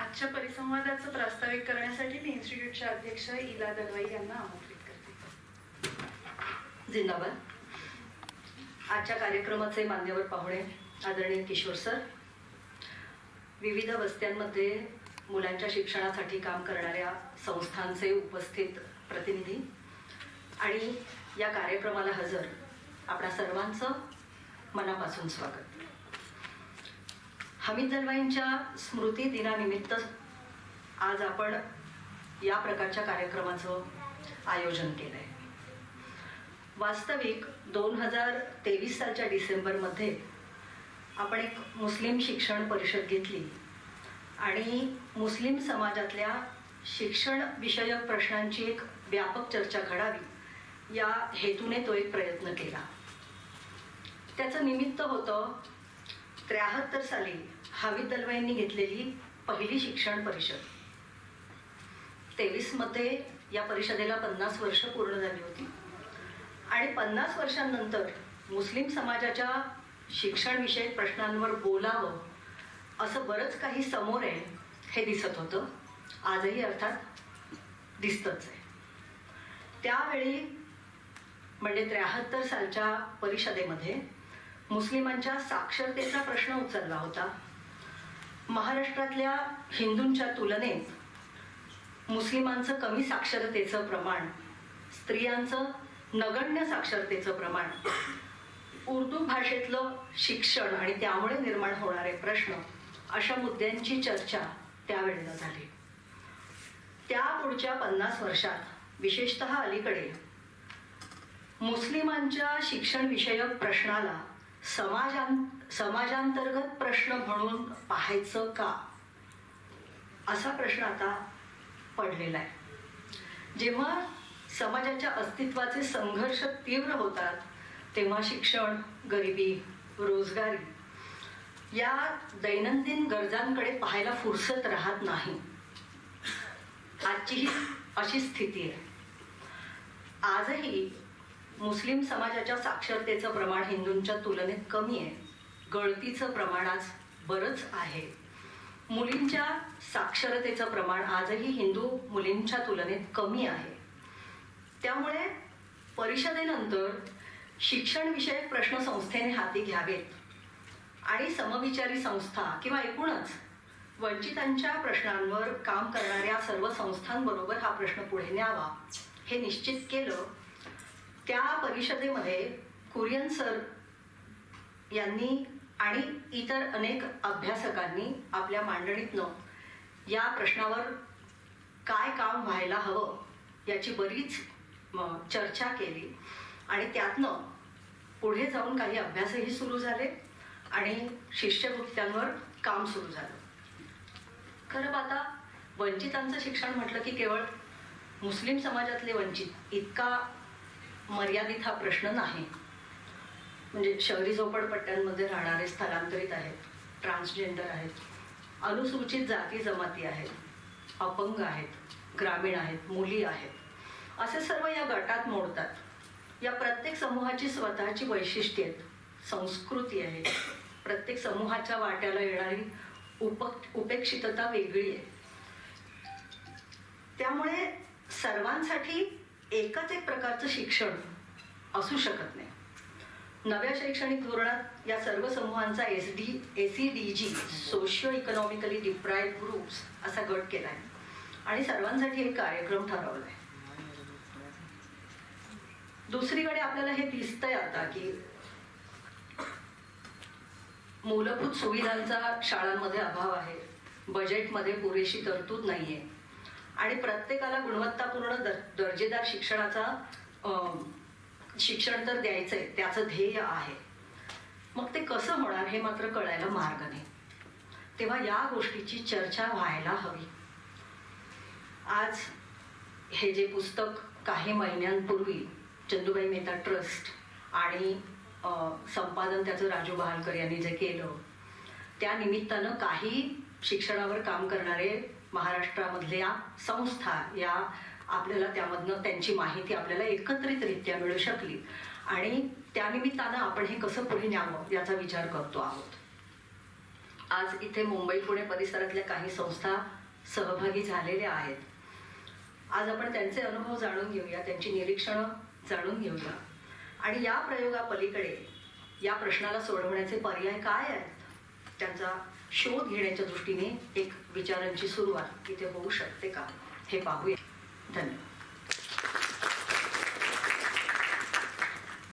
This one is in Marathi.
आजच्या परिसंवादाचं प्रास्ताविक करण्यासाठी मी इन्स्टिट्यूटचे अध्यक्ष इला दलवाई यांना आमंत्रित करते. जिंदाबाद. आजच्या कार्यक्रमाचे मान्यवर पाहुणे आदरणीय किशोर सर. विविध वस्त्यांमध्ये मुलांच्या शिक्षणासाठी काम करणाऱ्या संस्थांचे उपस्थित प्रतिनिधी आणि या कार्यक्रमाला हजर आपल्या सर्वांचं मनापासून स्वागत. हमीद दलवाईंच्या स्मृती दिनानिमित्त आज आपण या प्रकारच्या कार्यक्रमाचं आयोजन केलं आहे वास्तविक दोन हजार तेवीस सालच्या डिसेंबरमध्ये आपण एक मुस्लिम शिक्षण परिषद घेतली आणि मुस्लिम समाजातल्या शिक्षण विषयक प्रश्नांची एक व्यापक चर्चा घडावी या हेतूने तो एक प्रयत्न केला. त्याचं निमित्त होतं त्र्याहत्तर साली हावी दलवाईंनी घेतलेली पहिली शिक्षण परिषद. तेवीसमध्ये या परिषदेला पन्नास वर्ष पूर्ण झाली होती. आणि पन्नास वर्षांनंतर मुस्लिम समाजाच्या शिक्षणविषयक प्रश्नांवर बोलावं असं बरंच काही समोर आहे हे दिसत होतं. आजही अर्थात दिसतंच आहे. त्यावेळी म्हणजे त्र्याहत्तर सालच्या परिषदेमध्ये मुस्लिमांच्या साक्षरतेचा प्रश्न उचलला होता. महाराष्ट्रातल्या हिंदूंच्या तुलनेत मुस्लिमांचं कमी साक्षरतेचं प्रमाण स्त्रियांचं नगण्य साक्षरतेचं प्रमाण उर्दू भाषेतलं शिक्षण आणि त्यामुळे निर्माण होणारे प्रश्न अशा मुद्द्यांची चर्चा त्यावेळेला झाली. त्या पुढच्या पन्नास वर्षात विशेषत अलीकडे मुस्लिमांच्या शिक्षणविषयक प्रश्नाला समाजां समाजांतर्गत प्रश्न म्हणून पाहायचं का? असा प्रश्न आता पडलेला आहे. जेव्हा समाजाच्या अस्तित्वाचे संघर्ष तीव्र होतात तेव्हा शिक्षण गरिबी रोजगारी या दैनंदिन गरजांकडे पाहायला फुरसत राहत नाही. आजची ही अशी स्थिती आहे. आजही मुस्लिम समाजाच्या साक्षरतेचं प्रमाण हिंदूंच्या तुलनेत कमी आहे. गळतीचं प्रमाण आज बरंच आहे. मुलींच्या साक्षरतेचं प्रमाण आजही हिंदू मुलींच्या तुलनेत कमी आहे. त्यामुळे परिषदेनंतर शिक्षणविषयक प्रश्न संस्थेने हाती घ्यावेत. आणि समविचारी संस्था किंवा एकूणच वंचितांच्या प्रश्नांवर काम करणाऱ्या सर्व संस्थांबरोबर हा प्रश्न पुढे न्यावा हे निश्चित केलं त्या परिषदेमध्ये कुरियन सर यांनी आणि इतर अनेक अभ्यासकांनी आपल्या मांडणीतनं या प्रश्नावर काय काम व्हायला हवं याची बरीच चर्चा केली. आणि त्यातनं पुढे जाऊन काही अभ्यासही सुरू झाले आणि शिष्यवृत्त्यांवर काम सुरू झालं. खरं आता वंचितांचं शिक्षण म्हटलं की केवळ मुस्लिम समाजातले वंचित इतका मर्यादित हा प्रश्न नाही. म्हणजे शहरी झोपडपट्ट्यांमध्ये राहणारे स्थलांतरित आहेत ट्रान्सजेंडर आहेत अनुसूचित जाती जमाती आहेत अपंग आहेत ग्रामीण आहेत मुली आहेत. असे सर्व या गटात मोडतात. या प्रत्येक समूहाची स्वतःची वैशिष्ट्ये आहेत संस्कृती आहे प्रत्येक समूहाच्या वाट्याला येणारी उप उपेक्षितता वेगळी आहे. त्यामुळे सर्वांसाठी एकच एक प्रकारचं शिक्षण असू शकत नाही. नव्या शैक्षणिक धोरणात या सर्व समूहांचा S D A C D G socio economically deprived groups असा गट केला आहे आणि सर्वांसाठी एक कार्यक्रम ठरवला आहे दुसरीकडे आपल्याला हे दिसतंय आता की मूलभूत सुविधांचा शाळांमध्ये अभाव आहे. बजेटमध्ये पुरेशी तरतूद नाही आहे आणि प्रत्येकाला गुणवत्तापूर्ण दर दर्जेदार शिक्षणाचा शिक्षण तर आहे त्याचं ध्येय आहे. मग ते कसं होणार हे मात्र कळायला मार्ग नाही. तेव्हा या गोष्टीची चर्चा व्हायला हवी. आज हे जे पुस्तक काही महिन्यांपूर्वी चंदूबाई मेहता ट्रस्ट आणि संपादन त्याचं राजू बहालकर यांनी जे केलं त्या निमित्तानं काही शिक्षणावर काम करणारे महाराष्ट्रामधल्या संस्था या आपल्याला त्यामधनं त्यांची माहिती आपल्याला एकत्रितरित्या मिळू शकली. आणि त्यानिमित्तानं आपण हे कसं पुढे न्यावं याचा विचार करतो आहोत. आज इथे मुंबई पुणे परिसरातल्या काही संस्था सहभागी झालेल्या आहेत. आज आपण त्यांचे अनुभव जाणून घेऊया त्यांची निरीक्षणं जाणून घेऊया. आणि या प्रयोगापलीकडे या प्रश्नाला सोडवण्याचे पर्याय काय आहेत? त्यांचा शोध घेण्याच्या दृष्टीने एक विचारांची सुरुवात इथे होऊ शकते का हे पाहूया. धन्यवाद.